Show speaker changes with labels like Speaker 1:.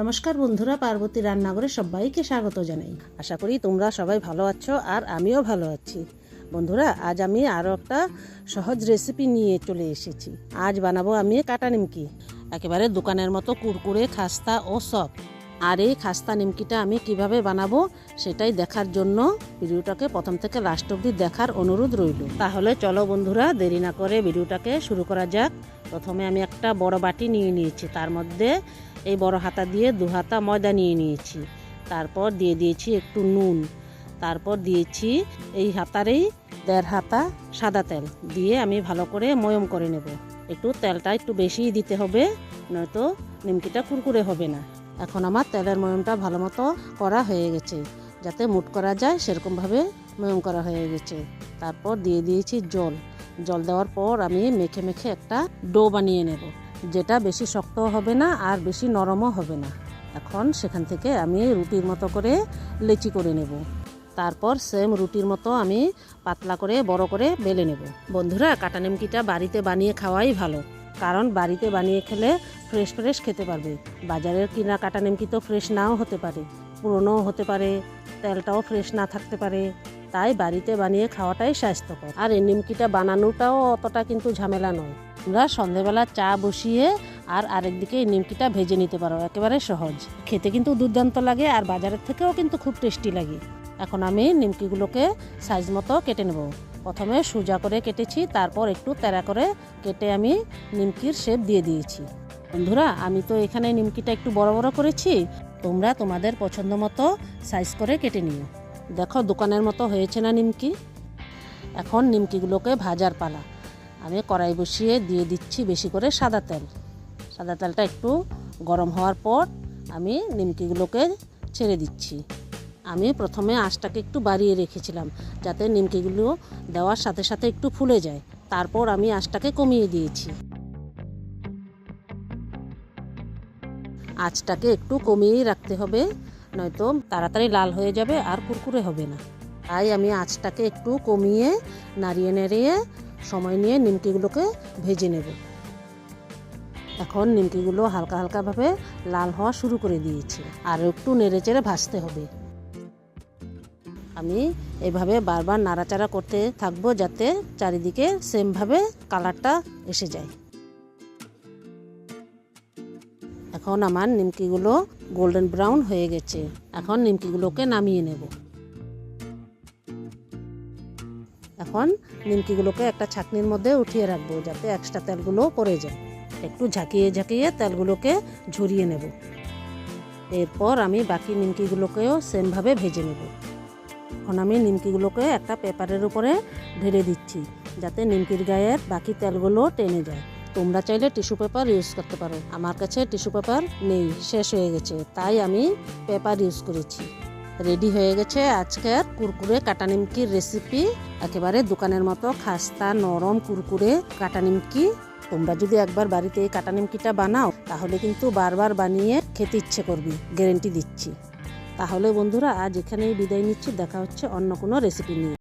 Speaker 1: নমস্কার বন্ধুরা, পার্বতী রান্নাঘরে সবাইকে স্বাগত জানাই। আশা করি তোমরা সবাই ভালো আছো আর আমিও ভালো আছি। বন্ধুরা, আজ আমি আরও একটা সহজ রেসিপি নিয়ে চলে এসেছি। আজ বানাবো আমি কাটা নিমকি। একেবারে দোকানের মতো কুরকুরে, খাস্তা ও সব আর এই খাস্তা নিমকিটা আমি কীভাবে বানাবো সেটাই দেখার জন্য ভিডিওটাকে প্রথম থেকে লাস্ট অবধি দেখার অনুরোধ রইল। তাহলে চলো বন্ধুরা, দেরি না করে ভিডিওটাকে শুরু করা যাক। প্রথমে আমি একটা বড় বাটি নিয়ে নিয়েছি। তার মধ্যে এই বড় হাতা দিয়ে দু হাতা ময়দা নিয়ে নিয়েছি। তারপর দিয়ে দিয়েছি একটু নুন। তারপর দিয়েছি এই হাতারেই দেড় হাতা সাদা তেল। দিয়ে আমি ভালো করে ময়ম করে নেব। একটু তেলটা একটু বেশিই দিতে হবে, নয়তো নিমকিটা কুরকুরে হবে না। এখন আমার তেলের ময়মটা ভালো মতো করা হয়ে গেছে। যাতে মুট করা যায় সেরকমভাবে ময়ম করা হয়ে গেছে। তারপর দিয়ে দিয়েছি জল। জল দেওয়ার পর আমি মেখে মেখে একটা ডো বানিয়ে নেব। যেটা বেশি শক্ত হবে না আর বেশি নরমও হবে না। এখন সেখান থেকে আমি রুটির মতো করে লেচি করে নেব। তারপর সেম রুটির মতো আমি পাতলা করে বড় করে বেলে নেব। বন্ধুরা কাটা নিমকিটা বাড়িতে বানিয়ে খাওয়াই ভালো। কারণ বাড়িতে বানিয়ে খেলে ফ্রেশ ফ্রেশ খেতে পারবে। বাজারের কিনা কাটা নিমকি তো ফ্রেশ নাও হতে পারে, পুরনোও হতে পারে, তেলটাও ফ্রেশ না থাকতে পারে। তাই বাড়িতে বানিয়ে খাওয়াটাই স্বাস্থ্যকর। আর এই নিমকিটা বানানোটাও অতটা কিন্তু ঝামেলা নয়। তোমরা সন্ধেবেলা চা বসিয়ে আর আরেকদিকে এই নিমকিটা ভেজে নিতে পারো, একেবারে সহজ। খেতে কিন্তু দুর্দান্ত লাগে আর বাজারের থেকেও কিন্তু খুব টেস্টি লাগে। এখন আমি নিমকিগুলোকে সাইজ মতো কেটে নেব। প্রথমে সোজা করে কেটেছি, তারপর একটু তেরা করে কেটে আমি নিমকির শেপ দিয়ে দিয়েছি। বন্ধুরা, আমি তো এখানে নিমকিটা একটু বড় বড় করেছি, তোমরা তোমাদের পছন্দ মতো সাইজ করে কেটে নিও। দেখো, দোকানের মতো হয়েছে না নিমকি? এখন নিমকিগুলোকে ভাজার পালা। আমি কড়াই বসিয়ে দিয়ে দিচ্ছি বেশি করে সাদা তেল। সাদা তেলটা একটু গরম হওয়ার পর আমি নিমকিগুলোকে ছেড়ে দিচ্ছি। আমি প্রথমে আঁচটাকে একটু বাড়িয়ে রেখেছিলাম, যাতে নিমকিগুলো দেওয়ার সাথে সাথে একটু ফুলে যায়। তারপর আমি আঁচটাকে কমিয়ে দিয়েছি। আঁচটাকে একটু কমিয়েই রাখতে হবে, নয়তো তাড়াতাড়ি লাল হয়ে যাবে আর কুরকুরে হবে না। তাই আমি আঁচটাকে একটু কমিয়ে, নাড়িয়ে নাড়িয়ে সময় নিয়ে নিমকিগুলোকে ভেজে নেব। এখন নিমকিগুলো হালকা হালকাভাবে লাল হওয়া শুরু করে দিয়েছি। আর একটু নেড়ে চেড়ে ভাজতে হবে। আমি এভাবে বারবার নাড়াচাড়া করতে থাকব যাতে চারিদিকে সেমভাবে কালারটা এসে যায়। এখন আমার নিমকিগুলো গোল্ডেন ব্রাউন হয়ে গেছে। এখন নিমকিগুলোকে নামিয়ে নেব। এখন নিমকিগুলোকে একটা ছাকনির মধ্যে উঠিয়ে রাখব যাতে এক্সট্রা তেলগুলো পড়ে যায়। একটু ঝাঁকিয়ে ঝাঁকিয়ে তেলগুলোকে ঝরিয়ে নেব। এরপর আমি বাকি নিমকিগুলোকেও সেমভাবে ভেজে নেব। এখন আমি নিমকিগুলোকে একটা পেপারের উপরে ঢেলে দিচ্ছি, যাতে নিমকির গায়ের বাকি তেলগুলো টেনে যায়। তোমরা চাইলে টিস্যু পেপার ইউজ করতে পারো। আমার কাছে টিস্যু পেপার নেই, শেষ হয়ে গেছে, তাই আমি পেপার ইউজ করেছি। রেডি হয়ে গেছে আজকের কুরকুরে কাটা নিমকির রেসিপি। একেবারে দোকানের মতো খাস্তা, নরম কুরকুরে কাটা নিমকি। তোমরা যদি একবার বাড়িতে এই কাটা নিমকিটা বানাও, তাহলে কিন্তু বারবার বানিয়ে খেতে ইচ্ছে করবি। গ্যারেন্টি দিচ্ছি। তাহলে বন্ধুরা আজ এখানেই বিদায় নিচ্ছি। দেখা হচ্ছে অন্য কোনো রেসিপি নিয়ে।